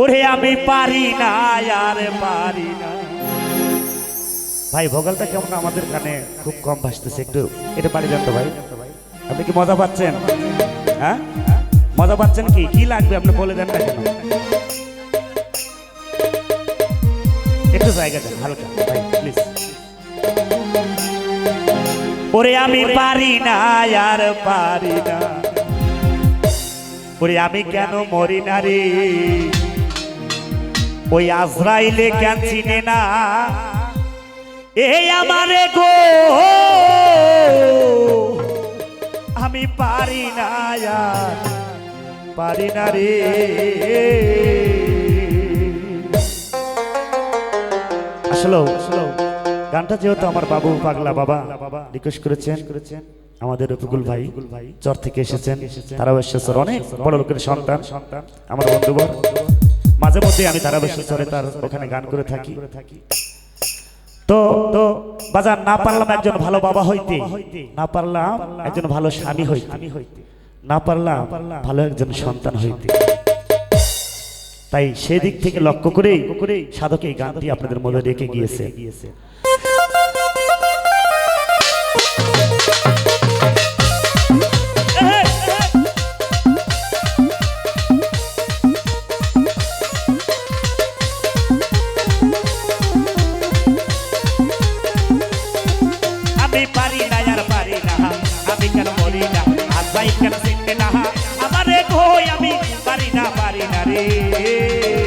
ওরে আমি পারি না আর পারি না। ভাই ভোগালটা কেমন? আমাদের কানে খুব কম ভাসতেছে একটু। এটা পারি জানতো ভাই। আপনি কি মজা পাচ্ছেন? হ্যাঁ? মজা পাচ্ছেন কি? কি লাগবে? আপনি বলে দেন না কেন? একটু জায়গা দেন হালকা। ভাই প্লিজ ওরে আমি পারি না আর পারি না। ওরে আমি কেন মরি না রে? ওই আজরাইলে কেন চিনে না? এই আমারে গো! আমি পারি না পারি না রে। আসলে গানটা যেহেতু আমার বাবু পাগলা বাবা রিকোয়েস্ট করেছেন করেছেন আমাদের রফিকুল ভাই চর থেকে এসেছেন, তারাও এসেছেন। অনেক বড় লোকের সন্তান সন্তান আমার বন্ধুবর মাঝে মধ্যে আমি তারাবেশ্বরে তার ওখানে গান করে থাকি। তো তো, বাজার না পারলাম একজন ভালো বাবা হইতে, না পারলাম একজন ভালো স্বামী হইতে, না পারলাম ভালো একজন সন্তান হইতে। তাই সেদিক থেকে লক্ষ্য করে সাধক এই গানটি আপনাদের মধ্যে রেখে গিয়েছে। আমি পারি না, আর পারি না। আমি কেন মরি না? আর ভাই কেন চিনবে না? আমার এক হই আমি পারি না পারি না রে।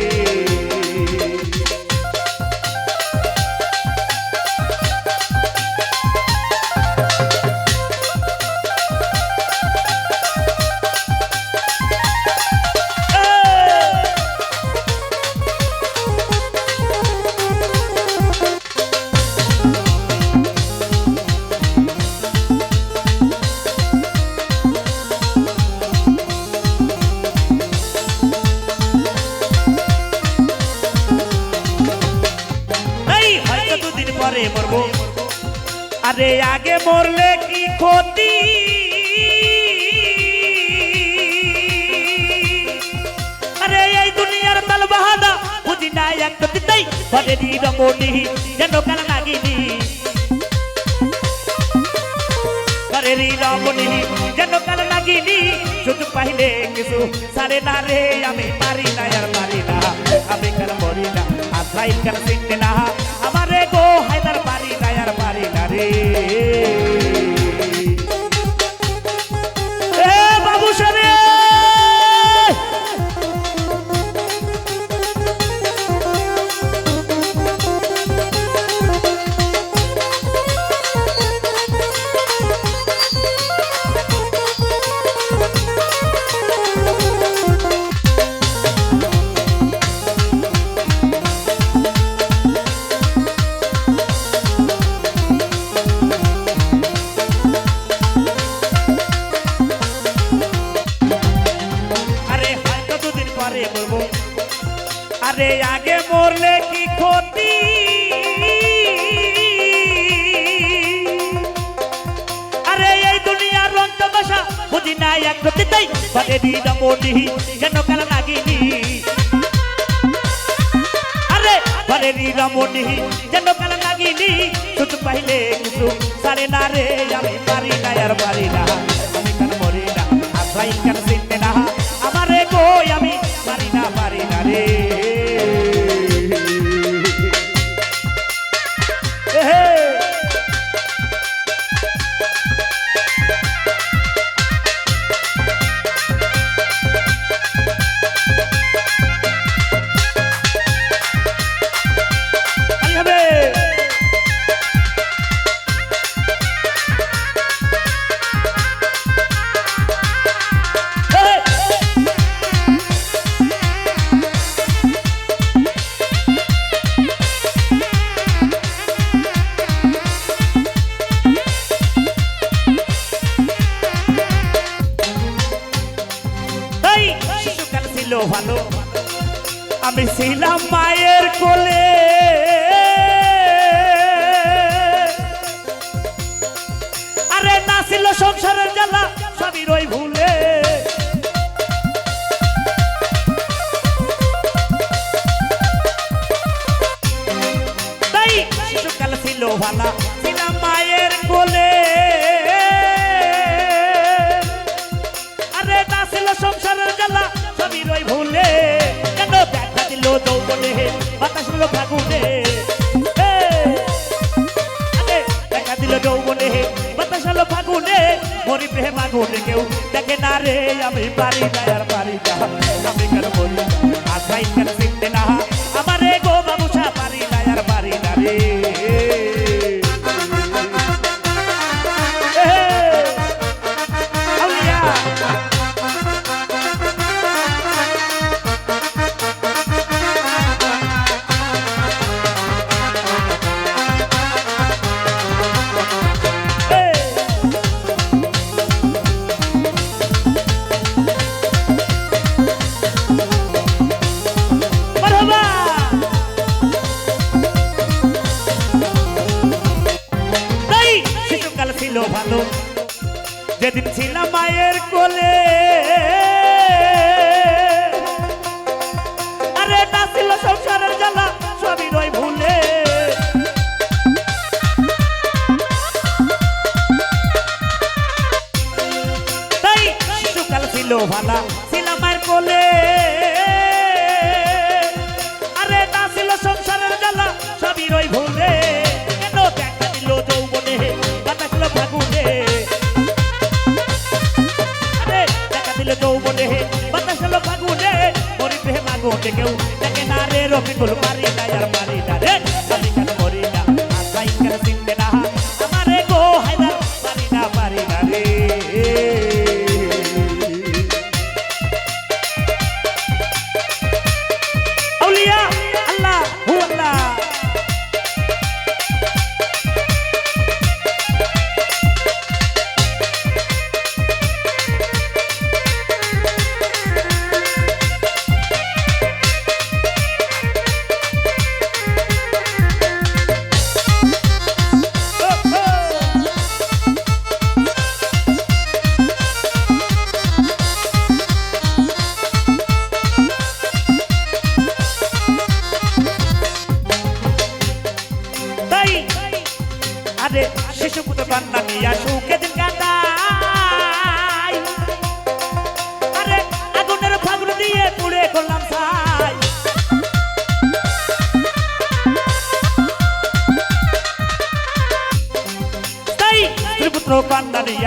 দুদিন পরে মরবো আরে আগে মরলে কি ক্ষতি? আরে এই দুনিয়ার তাল বাহানা বুঝি না এক দিতেই ঘরে রমণী যেন কাল লাগিনি ঘরে রমণী যেন কাল লাগিনি শুধু পাইলে কিছু সারে না রে, আমি পারি না, আর পারি না। আমি কেন মরি না, আর ভাই কেন চিনতে না। পারি গতিতেই বাদে দিন মনি যেন কাল লাগিনি আরে বাদে দিন মনি যেন কাল লাগিনি শুধু পাইলে কিছু সারে না রে, আমি পারি না, আর পারি না। আমি কেন মরি না? আশ্রাই কেন চিনতে না? আমারে গো আমি পারি না পারি না রে। ভালো। আমি ছিলাম মায়ের কোলে। আরে না ছিল সংসারের জ্বালা সবই ছিল সংসারের জ্বালা, সবই রই ভুলে। কেন দেখা দিল যৌবনে? বাতাস হলো ফাগুনে। দেখা দিল যৌবনে। বাতাস হলো ফাগুনে। মরি প্রেম আগুনে কেউ দেখে না রে, আমি পারি না, আর পারি না। যেদিন ছিলাম মায়ের কোলে। আরে না ছিল সংসারের জ্বালা, সবই নয় ভুলে। তাই শিশুকাল ছিল ভালা ছিলাম মায়ের কোলে। আরে না ছিল সংসারের জ্বালা, সবই রই ভুলে। কেন দেখা দিল যৌবনে বাতাস ফাগুনে। কেউ দেখে না রে রফিকুল পারি না আর পারি না রে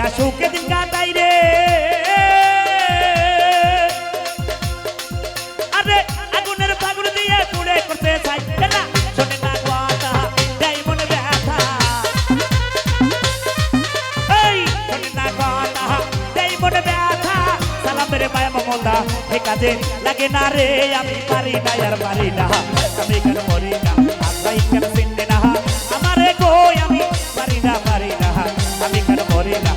নিয়ে সুখে দিন কাটাই রে। আরে আগুনের ফাগুন দিয়ে পুড়ে করতে চাই। কাজে লাগে না রে, আমি পারি না আর পারি না। আমি কেন মরি না, আল্লাহ কেন চিনতে না। আমারে গো আমি পারি না পারি না। আমি কেন মরি না